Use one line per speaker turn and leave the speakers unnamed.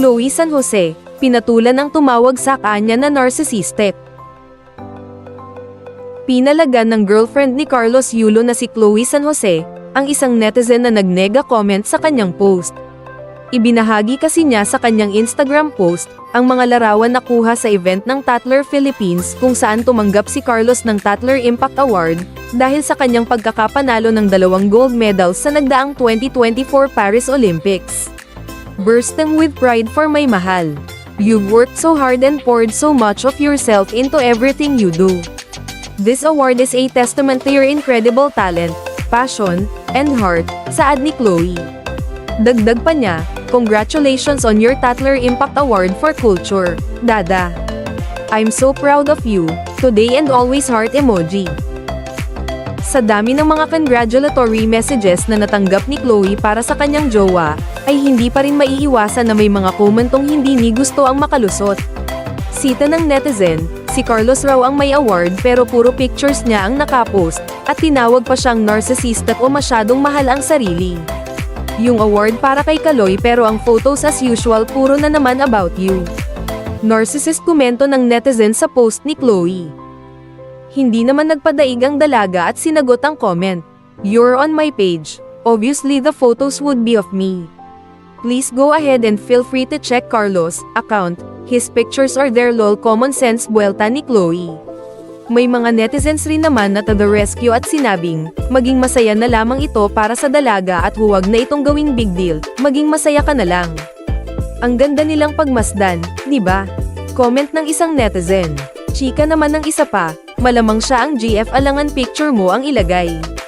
Chloe San Jose, pinatulan ang tumawag sa kanya na narcissistic. Pinalagan ng girlfriend ni Carlos Yulo na si Chloe San Jose, ang isang netizen na nagnega comment sa kanyang post. Ibinahagi kasi niya sa kanyang Instagram post, ang mga larawan na kuha sa event ng Tatler Philippines kung saan tumanggap si Carlos ng Tatler Impact Award, dahil sa kanyang pagkakapanalo ng dalawang gold medals sa nagdaang 2024 Paris Olympics. Bursting with pride for my mahal. You've worked so hard and poured so much of yourself into everything you do. This award is a testament to your incredible talent, passion, and heart, saad ni Chloe. Dagdag pa niya, congratulations on your Tatler Impact Award for Culture, Dada. I'm so proud of you, today and always heart emoji. Sa dami ng mga congratulatory messages na natanggap ni Chloe para sa kanyang jowa, ay hindi pa rin maiiwasan na may mga komentong hindi ni gusto ang makalusot. Sita ng netizen, si Carlos raw ang may award pero puro pictures niya ang nakapost, at tinawag pa siyang narcissistic o masyadong mahal ang sarili. Yung award para kay Kaloy pero ang photos as usual puro na naman about you. Narcissist komento ng netizen sa post ni Chloe. Hindi naman nagpadaig ang dalaga at sinagot ang comment. You're on my page. Obviously the photos would be of me. Please go ahead and feel free to check Carlos' account. His pictures are there lol common sense buelta ni Chloe. May mga netizens rin naman na to the rescue at sinabing, maging masaya na lamang ito para sa dalaga at huwag na itong gawing big deal, maging masaya ka na lang. Ang ganda nilang pagmasdan, di ba? Comment ng isang netizen. Chika naman ng isa pa, malamang siya ang GF alangan picture mo ang ilagay.